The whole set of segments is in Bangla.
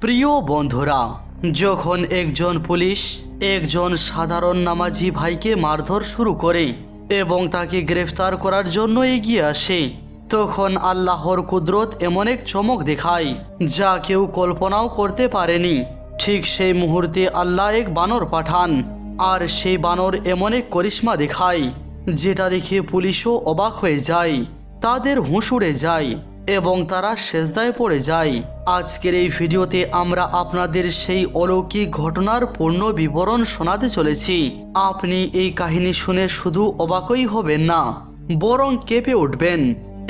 প্রিয় বন্ধুরা, যখন একজন পুলিশ একজন সাধারণ নামাজি ভাইকে মারধর শুরু করে এবং তাকে গ্রেফতার করার জন্য এগিয়ে আসে, তখন আল্লাহর কুদরত এমন এক চমক দেখায় যা কেউ কল্পনাও করতে পারেনি। ঠিক সেই মুহূর্তে আল্লাহ এক বানর পাঠান, আর সেই বানর এমন এক করিশ্মা দেখায়, যেটা দেখে পুলিশও অবাক হয়ে যায়, তাদের হুঁশ উড়ে যায়। এবং তারা সেজদায় পড়ে যায়। আজকের এই ভিডিওতে আমরা আপনাদের সেই অলৌকিক ঘটনার পূর্ণ বিবরণ শোনাতে চলেছি। আপনি এই কাহিনী শুনে শুধু অবাকই হবেন না, বরং কেঁপে উঠবেন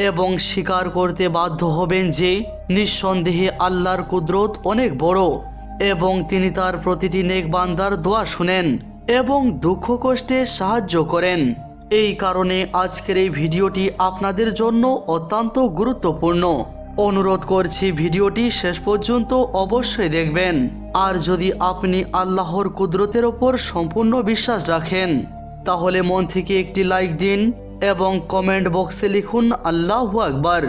এবং স্বীকার করতে বাধ্য হবেন যে, নিঃসন্দেহে আল্লাহর কুদরত অনেক বড় এবং তিনি তার প্রতিটি নেক বান্দার দোয়া শুনেন এবং দুঃখ কষ্টে সাহায্য করেন। এই কারণে আজকের এই ভিডিওটি আপনাদের জন্য অত্যন্ত গুরুত্বপূর্ণ। অনুরোধ করছি ভিডিওটি শেষ পর্যন্ত অবশ্যই দেখবেন। আর যদি আপনি আল্লাহর কুদরতের ওপর সম্পূর্ণ বিশ্বাস রাখেন, তাহলে মন থেকে একটি লাইক দিন এবং কমেন্ট বক্সে লিখুন আল্লাহ আকবার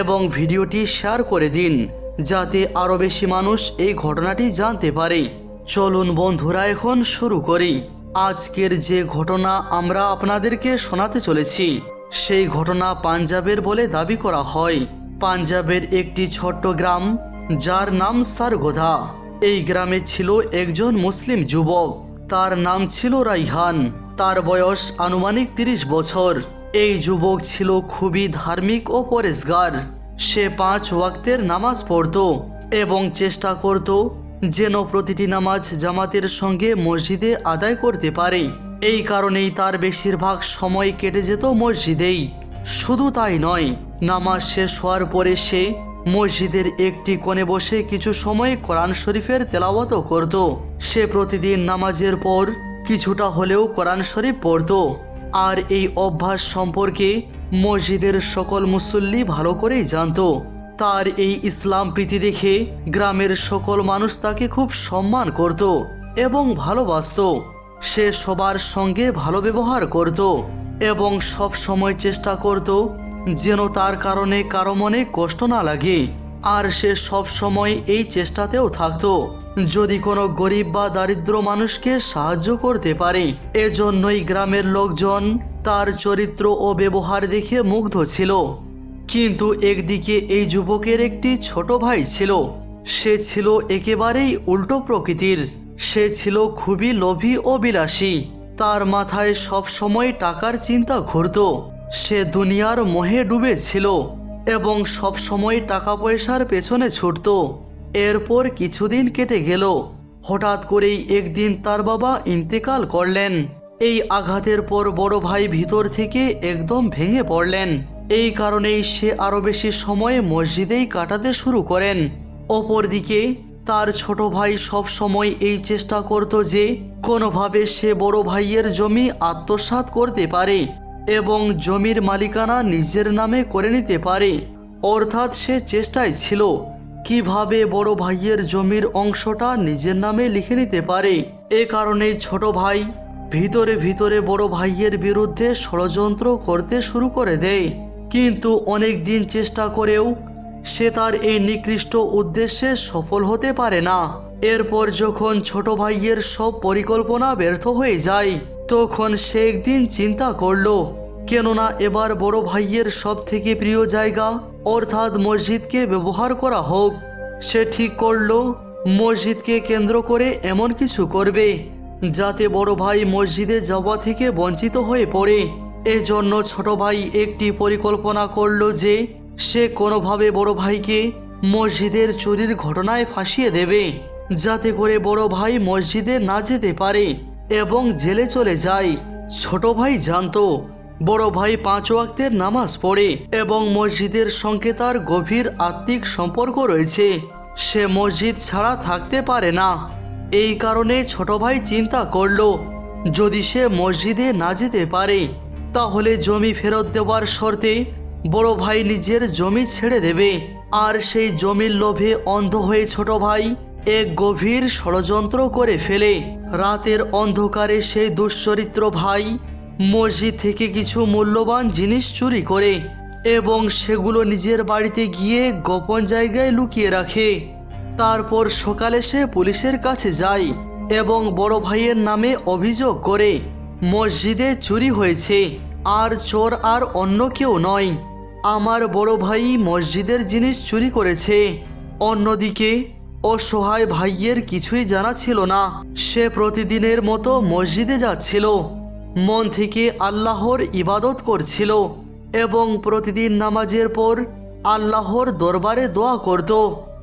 এবং ভিডিওটি শেয়ার করে দিন, যাতে আরও বেশি মানুষ এই ঘটনাটি জানতে পারে। চলুন বন্ধুরা, এখন শুরু করি। আজকের যে ঘটনা আমরা আপনাদেরকে শোনাতে চলেছি, সেই ঘটনা পাঞ্জাবের বলে দাবি করা হয়। পাঞ্জাবের একটি ছোট্ট গ্রাম, যার নাম সারগোধা। এই গ্রামে ছিল একজন মুসলিম যুবক। তার নাম ছিল রাইহান। তার বয়স আনুমানিক তিরিশ বছর। এই যুবক ছিল খুবই ধার্মিক ও পরেশগার। সে পাঁচ ওয়াক্তের নামাজ পড়ত এবং চেষ্টা করত যেন প্রতিটি নামাজ জামাতের সঙ্গে মসজিদে আদায় করতে পারে। এই কারণেই তার বেশিরভাগ সময় কেটে যেত মসজিদেই। শুধু তাই নয়, নামাজ শেষ হওয়ার পরে সে মসজিদের একটি কোণে বসে কিছু সময় কোরআন শরীফের তেলাওয়াতও করত। সে প্রতিদিন নামাজের পর কিছুটা হলেও কোরআন শরীফ পড়ত। আর এই অভ্যাস সম্পর্কে মসজিদের সকল মুসল্লি ভালো করেই জানতো। তার এই ইসলাম প্রীতি দেখে গ্রামের সকল মানুষ তাকে খুব সম্মান করত এবং ভালোবাসত। সে সবার সঙ্গে ভালো ব্যবহার করত এবং সব সময় চেষ্টা করত যেন তার কারণে কারও মনে কষ্ট না লাগে। আর সে সব সময় এই চেষ্টাতেও থাকতো। যদি কোনো গরিব বা দারিদ্র মানুষকে সাহায্য করতে পারে, এজন্যই গ্রামের লোকজন তার চরিত্র ও ব্যবহার দেখে মুগ্ধ ছিল। কিন্তু একদিকে এই যুবকের একটি ছোট ভাই ছিল। সে ছিল একেবারেই উল্টো প্রকৃতির। সে ছিল খুবই লোভী ও বিলাসী। তার মাথায় সব সময় টাকার চিন্তা ঘুরত। সে দুনিয়ার মোহে ডুবে ছিল এবং সব সময় টাকা পয়সার পেছনে ছুটত। এরপর কিছুদিন কেটে গেল। হঠাৎ করেই একদিন তার বাবা ইন্তেকাল করলেন। এই আঘাতের পর বড় ভাই ভিতর থেকে একদম ভেঙে পড়লেন। এই কারণেই সে আরও বেশি সময় মসজিদেই কাটাতে শুরু করেন। অপরদিকে, তার ছোট ভাই সব সময় এই চেষ্টা করত যে, কোনোভাবে সে বড় ভাইয়ের জমি আত্মসাৎ করতে পারে এবং জমির মালিকানা নিজের নামে করে নিতে পারে। অর্থাৎ সে চেষ্টায় ছিল কীভাবে বড় ভাইয়ের জমির অংশটা নিজের নামে লিখে নিতে পারে। এ কারণে ছোট ভাই ভিতরে ভিতরে বড় ভাইয়ের বিরুদ্ধে ষড়যন্ত্র করতে শুরু করে দেয়। কিন্তু অনেক দিন চেষ্টা করেও সে তার এই নিকৃষ্ট উদ্দেশ্যে সফল হতে পারে না। এরপর যখন ছোট ভাইয়ের সব পরিকল্পনা ব্যর্থ হয়ে যায়, তখন সে একদিন চিন্তা করল, কেননা এবার বড় ভাইয়ের সব থেকে প্রিয় জায়গা অর্থাৎ মসজিদকে ব্যবহার করা হোক। সে ঠিক করল, মসজিদকে কেন্দ্র করে এমন কিছু করবে, যাতে বড় ভাই মসজিদে যাওয়া থেকে বঞ্চিত হয়ে পড়ে। এজন্য ছোট ভাই একটি পরিকল্পনা করল যে সে কোনোভাবে বড় ভাইকে মসজিদের চুরির ঘটনায় ফাঁসিয়ে দেবে, যাতে করে বড় ভাই মসজিদে না যেতে পারে এবং জেলে চলে যায়। ছোট ভাই জানতো, বড় ভাই পাঁচ ওয়াক্তের নামাজ পড়ে এবং মসজিদের সঙ্গে তার গভীর আত্মিক সম্পর্ক রয়েছে। সে মসজিদ ছাড়া থাকতে পারে না। এই কারণে ছোট ভাই চিন্তা করল, যদি সে মসজিদে না যেতে পারে তাহলে জমি ফেরত দেওয়ার শর্তে বড় ভাই নিজের জমি ছেড়ে দেবে। আর সেই জমির লোভে অন্ধ হয়ে ছোট ভাই এক গভীর ষড়যন্ত্র করে ফেলে। রাতের অন্ধকারে সেই দুশ্চরিত্র ভাই মসজিদ থেকে কিছু মূল্যবান জিনিস চুরি করে এবং সেগুলো নিজের বাড়িতে গিয়ে গোপন জায়গায় লুকিয়ে রাখে। তারপর সকালে সে পুলিশের কাছে যায় এবং বড় ভাইয়ের নামে অভিযোগ করে মসজিদে চুরি হয়েছে। আর চোর আর অন্য কেউ নয়। আমার বড় ভাই মসজিদের জিনিস চুরি করেছে। অন্যদিকে, অসহায় ভাইয়ের কিছুই জানা ছিল না। সে প্রতিদিনের মতো মসজিদে যাচ্ছিল। মন থেকে আল্লাহর ইবাদত করছিল এবং প্রতিদিন নামাজের পর আল্লাহর দরবারে দোয়া করত।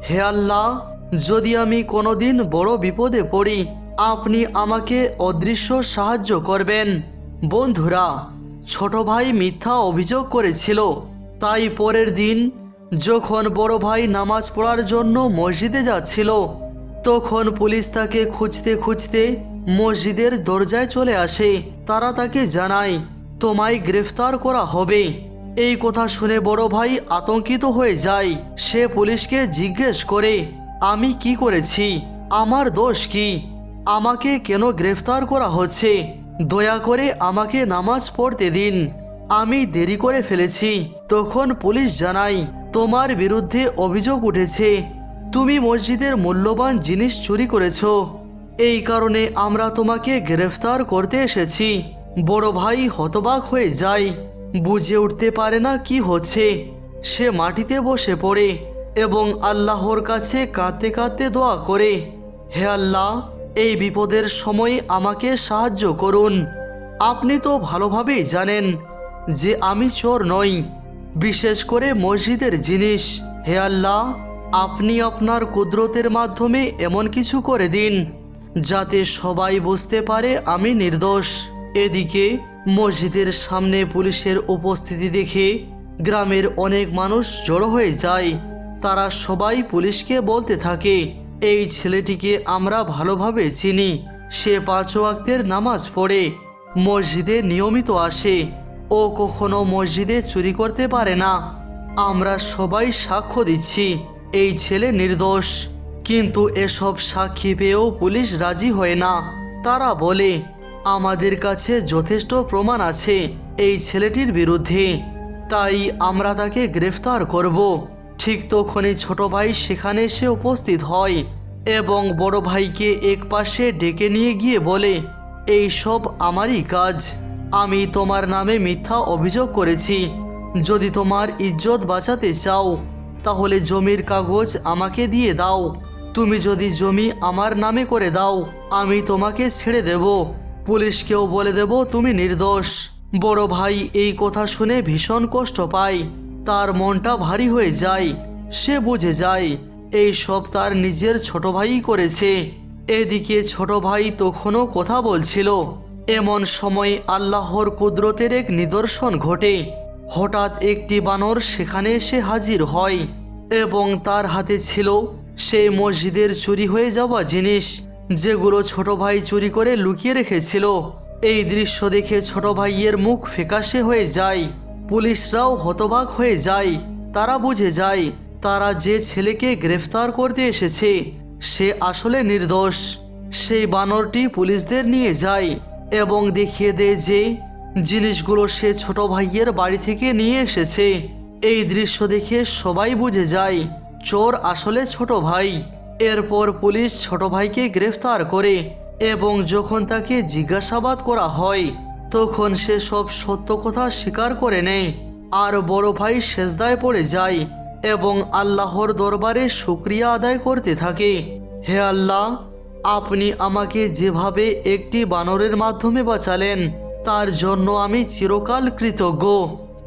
হে আল্লাহ, যদি আমি কোনোদিন বড় বিপদে পড়ি আপনি আমাকে অদৃশ্য সাহায্য করবেন। বন্ধুরা, ছোট ভাই মিথ্যা অভিযোগ করেছিল। তাই পরের দিন যখন বড় ভাই নামাজ পড়ার জন্য মসজিদে যাচ্ছিল, তখন পুলিশ তাকে খুঁজতে খুঁজতে মসজিদের দরজায় চলে আসে। তারা তাকে জানায়, তোমায় গ্রেফতার করা হবে। এই কথা শুনে বড় ভাই আতঙ্কিত হয়ে যায়। সে পুলিশকে জিজ্ঞেস করে, আমি কি করেছি? আমার দোষ কি? আমাকে কেন গ্রেফতার করা হচ্ছে? দয়া করে আমাকে নামাজ পড়তে দিন। আমি দেরি করে ফেলেছি। তখন পুলিশ জানায়, তোমার বিরুদ্ধে অভিযোগ উঠেছে। তুমি মসজিদের মূল্যবান জিনিস চুরি করেছ। এই কারণে আমরা তোমাকে গ্রেফতার করতে এসেছি। বড় ভাই হতবাক হয়ে যায়। বুঝে উঠতে পারে না কি হচ্ছে। সে মাটিতে বসে পড়ে এবং আল্লাহর কাছে কাঁদতে কাঁদতে দোয়া করে, হে আল্লাহ এই বিপদের সময় আমাকে সাহায্য করুন। আপনি তো ভালোভাবেই জানেন যে আমি চোর নই। বিশেষ করে মসজিদের জিনিস। হে আল্লাহ, আপনি আপনার কুদরতের মাধ্যমে এমন কিছু করে দিন, যাতে সবাই বুঝতে পারে আমি নির্দোষ। এদিকে, মসজিদের সামনে পুলিশের উপস্থিতি দেখে গ্রামের অনেক মানুষ জড়ো হয়ে যায়। তারা সবাই পুলিশকে বলতে থাকে। এই ছেলেটিকে আমরা ভালোভাবে চিনি। সে পাঁচ ওয়াক্তের নামাজ পড়ে। মসজিদে নিয়মিত আসে। ও কখনো মসজিদে চুরি করতে পারে না। আমরা সবাই সাক্ষ্য দিচ্ছি, এই ছেলে নির্দোষ। কিন্তু এসব সাক্ষী পেয়েও পুলিশ রাজি হয় না। তারা বলে, আমাদের কাছে যথেষ্ট প্রমাণ আছে এই ছেলেটির বিরুদ্ধে। তাই আমরা তাকে গ্রেফতার করব। ঠিক তখনই ছোট ভাই সেখানে এসে উপস্থিত হয় এবং বড় ভাইকে এক পাশে ডেকে নিয়ে গিয়ে বলে, এই সব আমারই কাজ। আমি তোমার নামে মিথ্যা অভিযোগ করেছি। যদি তোমার ইজ্জত বাঁচাতে চাও, তাহলে জমির কাগজ আমাকে দিয়ে দাও। তুমি যদি জমি আমার নামে করে দাও, আমি তোমাকে ছেড়ে দেব। পুলিশকেও বলে দেব তুমি নির্দোষ। বড় ভাই এই কথা শুনে ভীষণ কষ্ট পায়। তার মনটা ভারী হয়ে যায়, সে বুঝে যায়, এই সব তার নিজের ছোট ভাইই করেছে। এদিকে ছোট ভাই তখনও কথা বলছিল, এমন সময় আল্লাহর কুদরতের এক নিদর্শন ঘটে। হঠাৎ একটি বানর সেখানে এসে হাজির হয় এবং তার হাতে ছিল সেই মসজিদের চুরি হয়ে যাওয়া জিনিস, যেগুলো ছোট ভাই চুরি করে লুকিয়ে রেখেছিল। এই দৃশ্য দেখে ছোট ভাইয়ের মুখ ফেকাশে হয়ে যায়। পুলিশরাও হতবাক হয়ে যায়। তারা বুঝে যায়, তারা যে ছেলেকে গ্রেফতার করতে এসেছে, সে আসলে নির্দোষ। সেই বানরটি পুলিশদের নিয়ে যায় এবং দেখিয়ে দেয় যে জিনিসগুলো সে ছোট ভাইয়ের বাড়ি থেকে নিয়ে এসেছে। এই দৃশ্য দেখে সবাই বুঝে যায়, চোর আসলে ছোট ভাই। এরপর পুলিশ ছোট ভাইকে গ্রেফতার করে এবং যখন তাকে জিজ্ঞাসাবাদ করা হয় তখন সে সব সত্য কথা স্বীকার করে নেয়। আর বড় ভাই সেজদায় পড়ে যায় এবং আল্লাহর দরবারে শুক্রিয়া আদায় করতে থাকে। হে আল্লাহ, আপনি আমাকে যেভাবে একটি বানরের মাধ্যমে বাঁচালেন, তার জন্য আমি চিরকাল কৃতজ্ঞ।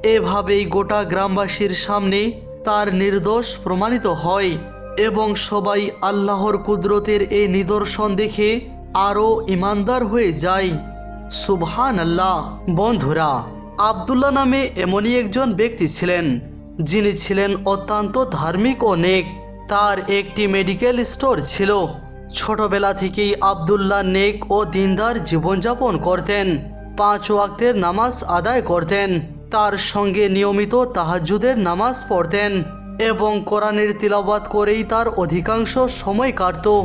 এভাবেই গোটা গ্রামবাসীর সামনে তার নির্দোষ প্রমাণিত হয় এবং সবাই আল্লাহর কুদরতের এই নিদর্শন দেখে আরও ইমানদার হয়ে যায়। সুবহান আল্লাহ বন্ধুরা, আবদুল্লাহ নামে এমনই একজন ব্যক্তি ছিলেন, যিনি ছিলেন অত্যন্ত ধার্মিক ও নেক। তার একটি মেডিকেল স্টোর ছিল। ছোটবেলা থেকেই আবদুল্লাহ নেক ও দিনদার জীবনযাপন করতেন। পাঁচ ওয়াক্তের নামাজ আদায় করতেন। তার সঙ্গে নিয়মিত তাহাজ্জুদের নামাজ পড়তেন এবং কোরআনের তিলাবাত করেই তার অধিকাংশ সময় কাটত।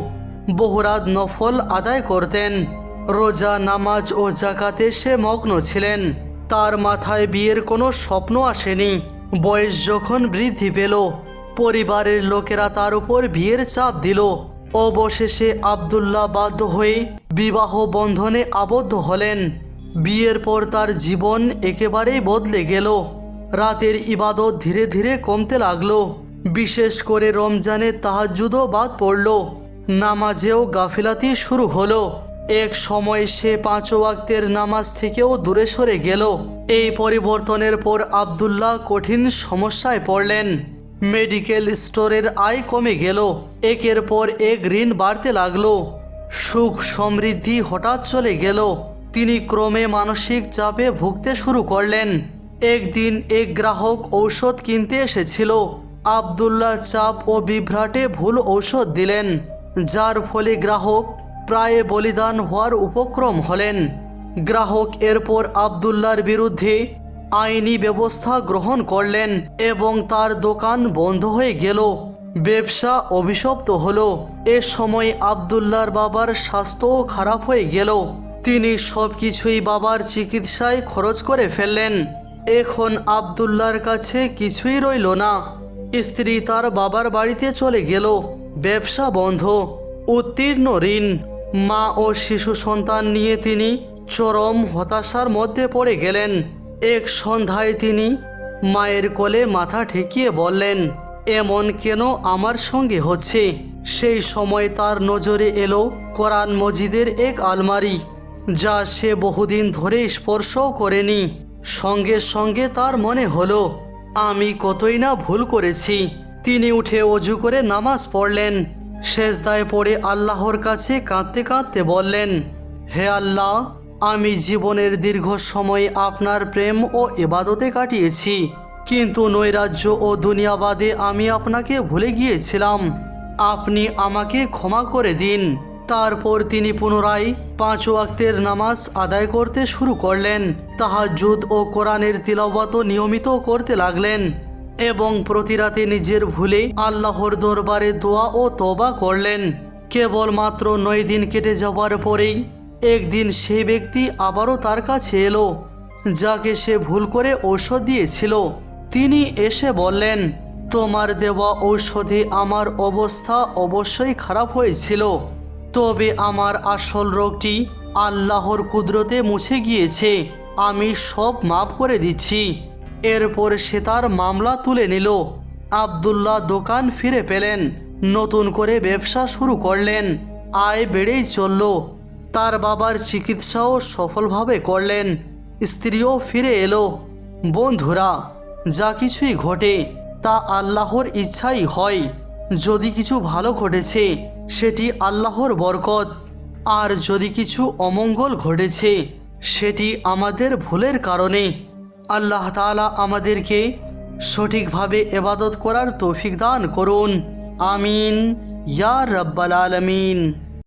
বহুরাত নফল আদায় করতেন। রোজা, নামাজ ও জাকাতে সে মগ্ন ছিলেন। তার মাথায় বিয়ের কোনো স্বপ্ন আসেনি। বয়স যখন বৃদ্ধি পেল, পরিবারের লোকেরা তার উপর বিয়ের চাপ দিল। অবশেষে আবদুল্লাহ বাধ্য হয়ে বিবাহ বন্ধনে আবদ্ধ হলেন। বিয়ের পর তার জীবন একেবারেই বদলে গেল। রাতের ইবাদত ধীরে ধীরে কমতে লাগল। বিশেষ করে রমজানে তাহাজ্জুদও বাদ পড়ল। নামাজেও গাফিলাতি শুরু হলো। এক সময় সে পাঁচ ওয়াক্তের নামাজ থেকেও দূরে সরে গেল। এই পরিবর্তনের পর আবদুল্লাহ কঠিন সমস্যায় পড়লেন। মেডিকেল স্টোরের আয় কমে গেল। একের পর এক ঋণ বাড়তে লাগল। সুখ সমৃদ্ধি হঠাৎ চলে গেল। তিনি ক্রমে মানসিক চাপে ভুগতে শুরু করলেন। একদিন এক গ্রাহক ঔষধ কিনতে এসেছিল। আবদুল্লাহ চাপ ও বিভ্রাটে ভুল ঔষধ দিলেন, যার ফলে গ্রাহক প্রায় বলিদান হওয়ার উপক্রম হলেন। গ্রাহক এরপর আবদুল্লার বিরুদ্ধে আইনি ব্যবস্থা গ্রহণ করলেন এবং তার দোকান বন্ধ হয়ে গেল। ব্যবসা অভিশপ্ত হলো। এ সময় আবদুল্লার বাবার স্বাস্থ্যও খারাপ হয়ে গেল। তিনি সব কিছুই বাবার চিকিৎসায় খরচ করে ফেললেন। এখন আবদুল্লার কাছে কিছুই রইল না। স্ত্রী তার বাবার বাড়িতে চলে গেল। ব্যবসা বন্ধ। উত্তীর্ণ ঋণ। মা ও শিশু সন্তান নিয়ে তিনি চরম হতাশার মধ্যে পড়ে গেলেন। এক সন্ধ্যায় তিনি মায়ের কোলে মাথা ঠেকিয়ে বললেন, এমন কেন আমার সঙ্গে হচ্ছে? সেই সময় তার নজরে এলো কোরআন মজিদের এক আলমারি, যা সে বহুদিন ধরে স্পর্শও করেনি। সঙ্গে সঙ্গে তার মনে হলো, আমি কতই না ভুল করেছি। তিনি উঠে অজু করে নামাজ পড়লেন। শেষদায় পড়ে আল্লাহর কাছে কাঁদতে কাঁদতে বললেন, হে আল্লাহ, আমি জীবনের দীর্ঘ সময় আপনার প্রেম ও এবাদতে কাটিয়েছি, কিন্তু নৈরাজ্য ও দুনিয়াবাদে আমি আপনাকে ভুলে গিয়েছিলাম। আপনি আমাকে ক্ষমা করে দিন। তারপর তিনি পুনরায় পাঁচ ওয়াক্তের নামাজ আদায় করতে শুরু করলেন, তাহাজ্জুদ ও কোরআনের তিলাওয়াত নিয়মিত করতে লাগলেন। এবং প্রতি রাতে নিজের ভুলে আল্লাহর দরবারে দোয়া ও তবা করলেন। কেবলমাত্র নয় দিন কেটে যাওয়ার পরেই একদিন সেই ব্যক্তি আবারও তার কাছে এলো, যাকে সে ভুল করে ঔষধ দিয়েছিল। তিনি এসে বললেন, তোমার দেওয়া ঔষধে আমার অবস্থা অবশ্যই খারাপ হয়েছিল, তবে আমার আসল রোগটি আল্লাহর কুদরতে মুছে গিয়েছে। আমি সব মাফ করে দিচ্ছি। এরপর সে তার মামলা তুলে নিল। আবদুল্লাহ দোকান ফিরে পেলেন। নতুন করে ব্যবসা শুরু করলেন। আয় বেড়েই চলল। তার বাবার চিকিৎসাও সফলভাবে করলেন। স্ত্রীও ফিরে এলো। বন্ধুরা, যা কিছুই ঘটে, তা আল্লাহর ইচ্ছাই হয়। যদি কিছু ভালো ঘটেছে, সেটি আল্লাহর বরকত। আর যদি কিছু অমঙ্গল ঘটেছে, সেটি আমাদের ভুলের কারণে। আল্লাহ তালা আমাদেরকে সঠিকভাবে এবাদত করার তৌফিক দান করুন। আমিন। ইয়া রব্বাল আলমিন।